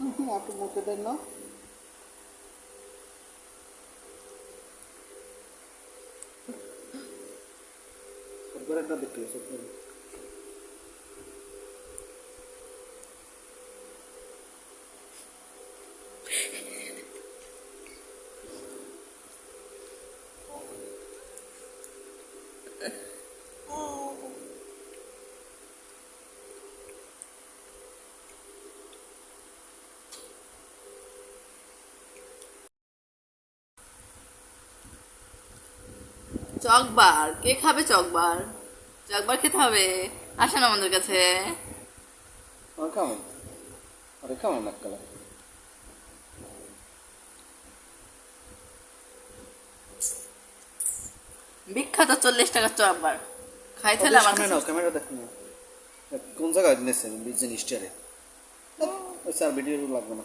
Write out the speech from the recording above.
அப்படி முத்துடணும் சூப்பராக இருக்கு சூப்பர் Oh. চকবার। কে খাবে চকবার? চকবার খেতে হবে। আসেন আমাদের কাছে। কেমন? আরে কেমন নাক্কালা বিখ্যাত চল্লিশ টাকার চকবার। খাই হলে আমার কাছে। ক্যামেরা দেখো না। কোন জায়গায় নিয়েছেন জিনিসটারে ওই স্যার ভিডিও লাগবে না।